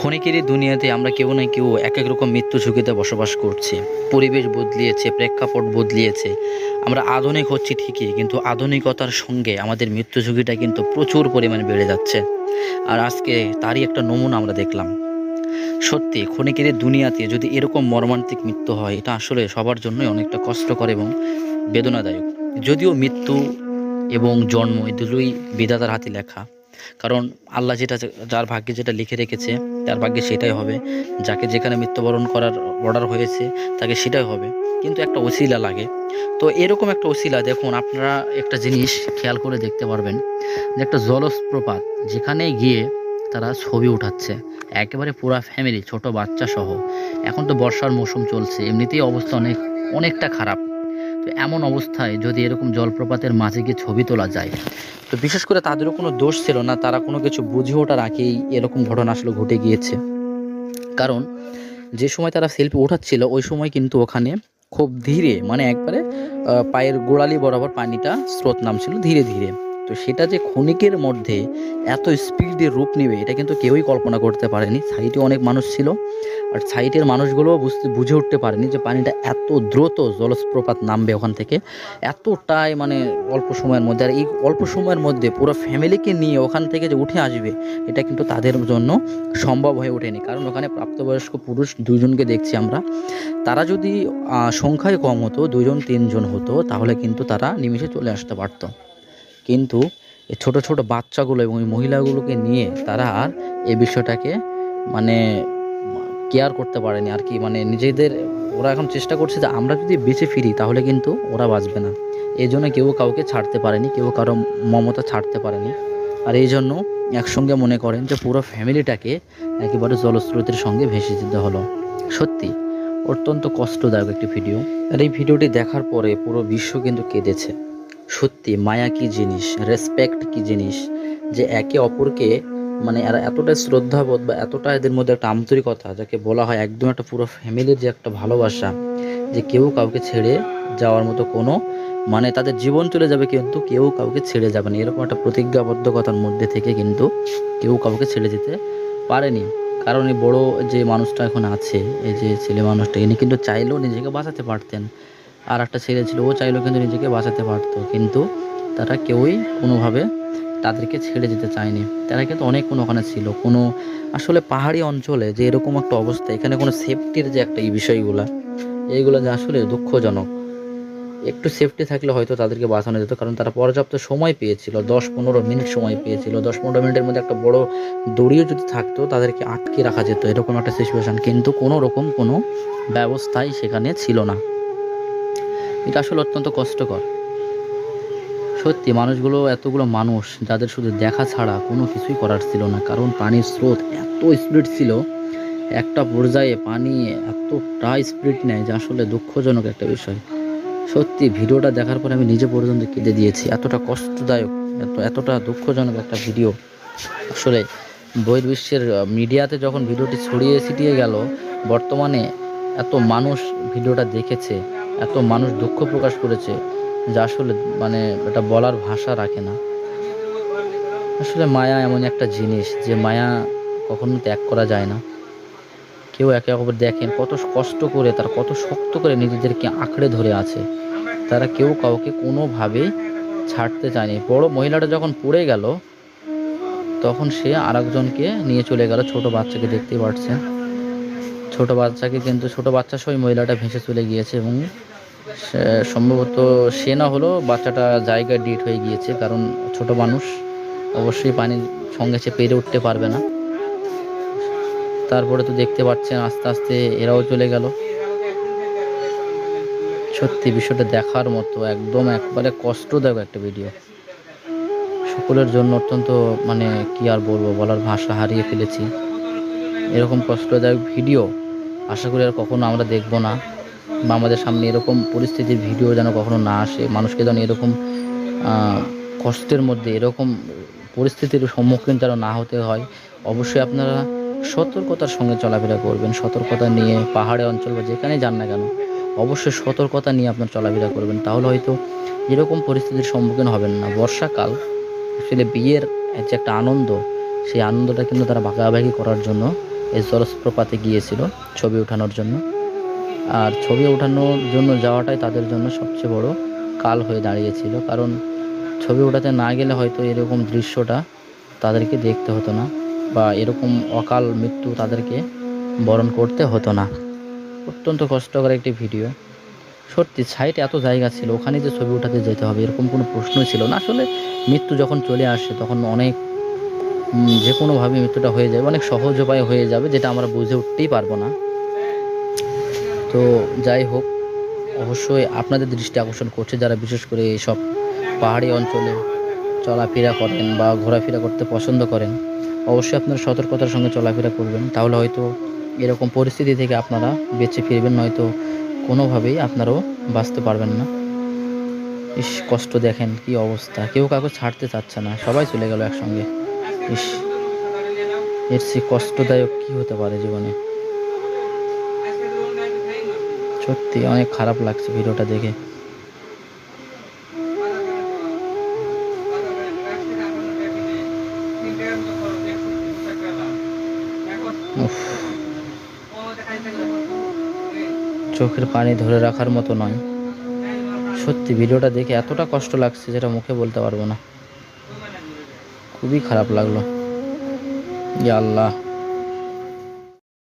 ক্ষণিকের এই দুনিয়াতে আমরা কেউ না কেউ এক এক রকম মৃত্যু ঝুঁকিতে বসবাস করছি। পরিবেশ বদলিয়েছে, প্রেক্ষাপট বদলিয়েছে। আমরা আধুনিক হচ্ছি ঠিকই, কিন্তু আধুনিকতার সঙ্গে আমাদের মৃত্যু ঝুঁকিটা কিন্তু প্রচুর পরিমাণে বেড়ে যাচ্ছে। আর আজকে তারই একটা নমুনা আমরা দেখলাম। সত্যি, ক্ষণিকের দুনিয়াতে যদি এরকম মর্মান্তিক মৃত্যু হয়, এটা আসলে সবার জন্যই অনেকটা কষ্টকর এবং বেদনাদায়ক। যদিও মৃত্যু এবং জন্ম এই দুটোই বিধাতার হাতে লেখা কারণ আল্লাহ যেটা যার ভাগ্যে যেটা লিখে রেখেছে, তার ভাগ্যে সেটাই হবে। যাকে যেখানে মৃত্যুবরণ করার অর্ডার হয়েছে, তাকে সেটাই হবে। কিন্তু একটা ওসিলা লাগে। তো এরকম একটা ওসিলা, দেখুন, আপনারা একটা জিনিস খেয়াল করে দেখতে পারবেন যে একটা জলপ্রপাত যেখানে গিয়ে তারা ছবি উঠাচ্ছে, একেবারে পুরা ফ্যামিলি ছোট বাচ্চা সহ এখন তো বর্ষার মৌসুম চলছে, এমনিতেই অবস্থা অনেক অনেকটা খারাপ। তো এমন অবস্থায় যদি এরকম জলপ্রপাতের মাঝে গিয়ে ছবি তোলা যায়, তো বিশেষ করে তাদেরও কোনো দোষ ছিল না, তারা কোনো কিছু বুঝে ওঠার আগেই এরকম ঘটনা আসলে ঘটে গিয়েছে। কারণ যে সময় তারা সেলফি ওঠাচ্ছিল, ওই সময় কিন্তু ওখানে খুব ধীরে মানে একবারে পায়ের গোড়ালি বরাবর পানিটা স্রোত নামছিল ধীরে ধীরে। তো সেটা যে ক্ষণিকের মধ্যে এত স্পিডে রূপ নেবে, এটা কিন্তু কেউই কল্পনা করতে পারেনি। সাইডে অনেক মানুষ ছিল, আর সাইডের মানুষগুলোও বুঝতে, বুঝে উঠতে পারেনি যে পানিটা এত দ্রুত জলপ্রপাত নামবে ওখান থেকে। এতটাই মানে অল্প সময়ের মধ্যে, আর এই অল্প সময়ের মধ্যে পুরো ফ্যামিলিকে নিয়ে ওখান থেকে যে উঠে আসবে, এটা কিন্তু তাদের জন্য সম্ভব হয়ে ওঠেনি। কারণ ওখানে প্রাপ্তবয়স্ক পুরুষ দুজনকে দেখছি আমরা। তারা যদি সংখ্যায় কম হতো দুজন তিনজন হতো, তাহলে কিন্তু তারা নিমিষে চলে আসতে পারতো। কিন্তু এই ছোট ছোট বাচ্চাগুলো এবং মহিলাগুলোকে নিয়ে তারা আর এই বিষয়টাকে মানে কেয়ার করতে পারেনি আর কি। মানে নিজেদের, ওরা এখন চেষ্টা করছে যে আমরা যদি বেঁচে ফিরি তাহলে কিন্তু ওরা বাঁচবে না। এই জন্য কেউ কাউকে ছাড়তে পারেনি, কেউ কারও মমতা ছাড়তে পারেনি। আর এই জন্য একসঙ্গে মনে করেন যে পুরো ফ্যামিলিটাকে একেবারে জলস্রোতের সঙ্গে ভেসে যেতে হলো। সত্যি, অত্যন্ত কষ্টদায়ক একটি ভিডিও আর এই ভিডিওটি দেখার পরে পুরো বিশ্ব কিন্তু কেঁদেছে। সত্যি মায়া কি জিনিস? রেসপেক্ট কি জিনিস? যে একে অপরকে মানে এরা এতটাই শ্রদ্ধাবোধ বা এতটা এদের মধ্যে একটা আন্তরিকতা যাকে বলা হয় একদম একটা পুরো ফ্যামিলির যে একটা ভালোবাসা, যে কেউ কাউকে ছেড়ে যাওয়ার মতো কোনো মানে তাদের জীবন চলে যাবে কিন্তু কেউ কাউকে ছেড়ে যাবে না। এরকম একটা প্রতিজ্ঞাবদ্ধকতার মধ্যে থেকে কিন্তু কেউ কাউকে ছেড়ে যেতে পারেনি। কারণ এই বড়ো যে মানুষটা এখন আছে, এই যে ছেলে মানুষটা, ইনি কিন্তু চাইলেও নিজেকে বাঁচাতে পারতেন। আর একটা ছেলে ছিল, ও চাইলেও কিন্তু নিজেকে বাঁচাতে পারতো, কিন্তু তারা কেউই কোনোভাবে তাদেরকে ছেড়ে যেতে চায়নি। তারা কিন্তু অনেক কোনো ওখানে ছিল, কোনো আসলে পাহাড়ি অঞ্চলে যে এরকম একটা অবস্থা, এখানে কোনো সেফটির যে একটা এই বিষয়গুলো, এইগুলো যে আসলে দুঃখজনক। একটু সেফটি থাকলে হয়তো তাদেরকে বাঁচানো যেত, কারণ তারা পর্যাপ্ত সময় পেয়েছিল দশ পনেরো মিনিট সময় পেয়েছিল দশ পনেরো মিনিটের মধ্যে একটা বড় দড়িও যদি থাকতো, তাদেরকে আটকে রাখা যেত, এরকম একটা সিচুয়েশান কিন্তু কোনো রকম কোনো ব্যবস্থাই সেখানে ছিল না। এটা আসলে অত্যন্ত কষ্টকর। সত্যি, মানুষগুলো এতগুলো মানুষ যাদের শুধু দেখা ছাড়া কোনো কিছুই করার ছিল না, কারণ পানির স্রোত এত স্পিড ছিল, একটা পর্যায়ে পানি এতটা স্পিড নেয় যে আসলে দুঃখজনক একটা বিষয়। সত্যি, ভিডিওটা দেখার পরে আমি নিজে পর্যন্ত কেঁদে দিয়েছি, এতটা কষ্টদায়ক, এত, এতটা দুঃখজনক একটা ভিডিও। আসলে বহির্বিশ্বের মিডিয়াতে যখন ভিডিওটি ছড়িয়ে ছিটিয়ে গেল, বর্তমানে এত মানুষ ভিডিওটা দেখেছে এত মানুষ দুঃখ প্রকাশ করেছে যা আসলে মানে এটা বলার ভাষা রাখে না। আসলে মায়া এমন একটা জিনিস যে মায়া কখনো ত্যাগ করা যায় না। কেউ একে অপর দেখেন কত কষ্ট করে, তার কত শক্ত করে নিজেদেরকে আঁকড়ে ধরে আছে। তারা কেউ কাউকে কোনোভাবেই ছাড়তে চায়নি। বড় মহিলাটা যখন পড়ে গেল, তখন সে আরেকজনকে নিয়ে চলে গেল, ছোট বাচ্চাকে দেখতে পাচ্ছেন। ছোট বাচ্চাকে কিন্তু ছোট বাচ্চা সহ মহিলাটা ভেসে চলে গিয়েছে এবং সম্ভবত সে না হলেও বাচ্চাটা জায়গায় ডিট হয়ে গিয়েছে, কারণ ছোট মানুষ অবশ্যই পানির সঙ্গে সে পেরে উঠতে পারবে না। তারপরে তো দেখতে পাচ্ছেন আস্তে আস্তে এরাও চলে গেল। সত্যি বিষয়টা দেখার মতো, একদম একবারে কষ্টদায়ক একটা ভিডিও সকলের জন্য অত্যন্ত মানে কি আর বলব, বলার ভাষা হারিয়ে ফেলেছি। এরকম কষ্টদায়ক ভিডিও আশা করি আর কখনো আমরা দেখব না বা আমাদের সামনে এরকম পরিস্থিতির ভিডিও যেন কখনো না আসে। মানুষকে যেন এরকম কষ্টের মধ্যে এরকম পরিস্থিতির সম্মুখীন যেন না হতে হয়, অবশ্যই আপনারা সতর্কতার সঙ্গে চলাফেরা করবেন। সতর্কতা নিয়ে পাহাড়ে অঞ্চল বা যেখানে যান না কেন, অবশ্যই সতর্কতা নিয়ে আপনার চলাফেরা করবেন। তাহলে হয়তো এরকম পরিস্থিতির সম্মুখীন হবেন না। বর্ষাকাল আসলে বিয়ের যে একটা আনন্দ, সেই আনন্দটা কিন্তু তারা ভাগাভাগি করার জন্য এই জলপ্রপাতে গিয়েছিল ছবি ওঠানোর জন্য। আর ছবি ওঠানোর জন্য যাওয়াটাই তাদের জন্য সবচেয়ে বড় কাল হয়ে দাঁড়িয়েছিল। কারণ ছবি ওঠাতে না গেলে হয়তো এরকম দৃশ্যটা তাদেরকে দেখতে হতো না বা এরকম অকাল মৃত্যু তাদেরকে বরণ করতে হতো না। অত্যন্ত কষ্টকর একটি ভিডিও। সত্যি সাইটে এত জায়গা ছিল, ওখানে যে ছবি উঠাতে যেতে হবে এরকম কোনো প্রশ্নই ছিল না। আসলে মৃত্যু যখন চলে আসে, তখন অনেক যে কোনোভাবে মৃত্যুটা হয়ে যাবে, অনেক সহজ উপায় হয়ে যাবে, যেটা আমরা বুঝে উঠতেই পারব না। তো যাই হোক, অবশ্যই আপনাদের দৃষ্টি আকর্ষণ করছে যারা বিশেষ করে এইসব পাহাড়ি অঞ্চলে চলাফেরা করেন বা ঘোরাফেরা করতে পছন্দ করেন, অবশ্যই আপনারা সতর্কতার সঙ্গে চলাফেরা করবেন। তাহলে হয়তো এরকম পরিস্থিতি থেকে আপনারা বেঁচে ফিরবেন, নয়তো কোনোভাবেই আপনারাও বাঁচতে পারবেন না। ইস, কষ্ট দেখেন কি অবস্থা। কেউ কাউকে ছাড়তে চাচ্ছে না, সবাই চলে গেল একসঙ্গে। এর সে কষ্টদায়ক কি হতে পারে জীবনে? সত্যি অনেক খারাপ লাগছে ভিডিওটা দেখে। চোখের পানি ধরে রাখার মতো নয়। সত্যি ভিডিওটা দেখে এতটা কষ্ট লাগছে যেটা মুখে বলতে পারব না। খুবই খারাপ লাগল। ইয়া আল্লাহ।